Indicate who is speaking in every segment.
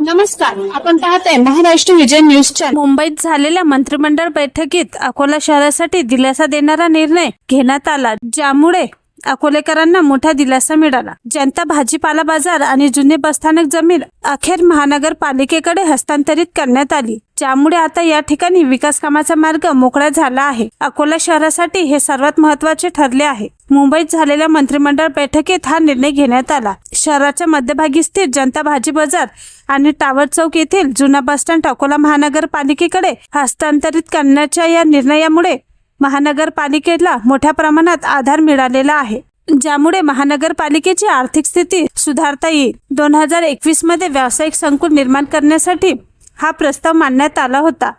Speaker 1: नमस्कार आपण पाहत आहे महाराष्ट्र विजय न्यूज चॅनल.
Speaker 2: मुंबईत झालेल्या मंत्रिमंडळ बैठकीत अकोला शहरासाठी दिलासा देणारा निर्णय घेण्यात आला ज्यामुळे अकोलेकरांना मोठा दिलासा मिळाला. जनता भाजीपाला बाजार आणि जुने बसस्थानक जमीन अखेर महानगरपालिकेकडे हस्तांतरित करण्यात आली. ज्यामुळे आता या ठिकाणी विकास कामाचा मार्ग मोकळा झाला आहे. अकोला शहरासाठी हे सर्वात महत्त्वाचे ठरले आहे. मुंबईत झालेल्या मंत्रिमंडळ बैठकीत हा निर्णय घेण्यात आला. शहराच्या मध्यभागी स्थित जनता भाजी बाजार आणि टावर चौक येथील जुना बस स्टँड अकोला महानगरपालिकेकडे हस्तांतरित करण्याच्या या निर्णयामुळे महानगरपालिकेला मोठ्या प्रमाणात आधार मिळालेला आहे. ज्यामुळे महानगरपालिकेची आर्थिक स्थिती सुधारता येईल. दोन हजार एकवीसमध्ये व्यावसायिक संकुल निर्माण करण्यासाठी हा प्रस्ताव मांडण्यात आला होता.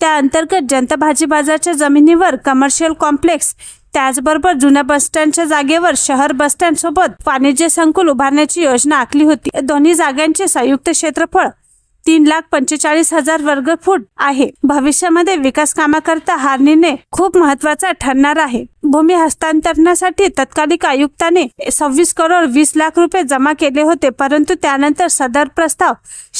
Speaker 2: त्या अंतर्गत जनता भाजी बाजारच्या जमिनीवर कमर्शियल कॉम्प्लेक्स त्याचबरोबर जुन्या बसस्टँडच्या जागेवर शहर बसस्टँड सोबत वाणिज्य संकुल उभारण्याची योजना आखली होती. दोन्ही जागांचे संयुक्त क्षेत्रफळ तीन लाख पंचेचाळीस हजार वर्ग फूट आहे. भविष्यामध्ये विकास कामाकरता हा निर्णय खूप महत्त्वाचा ठरणार आहे. भूमी हस्तांतरणासाठी तत्कालिक आयुक्ताने सव्वीस करोड वीस लाख रुपये जमा केले होते परंतु त्यानंतर सदर प्रस्ताव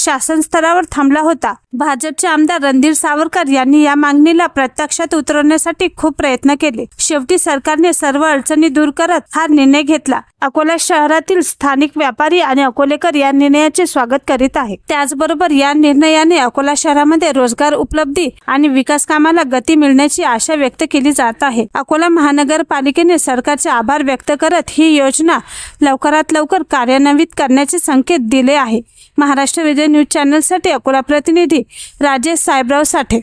Speaker 2: शासन स्तरावर थांबला होता. भाजपचे आमदार रणधीर सावरकर यांनी या मागणीला प्रत्यक्षात उतरवण्यासाठी खूप प्रयत्न केले. शेवटी सरकारने सर्व अडचणी दूर करत हा निर्णय घेतला. अकोला शहरातील स्थानिक व्यापारी आणि अकोलेकर या निर्णयाचे स्वागत करीत आहे त्याचबरोबर या निर्णयाने अकोला शहरामध्ये रोजगार उपलब्धी आणि विकास कामाला गती मिळण्याची आशा व्यक्त केली जात आहे. अकोला महानगर महानगरपालिकेने सरकारचे आभार व्यक्त करत ही योजना लवकरात लवकर कार्यान्वित करण्याचे संकेत दिले आहे. महाराष्ट्र विजय न्यूज चॅनलसाठी अकोला प्रतिनिधी राजेश साहेबराव साठे.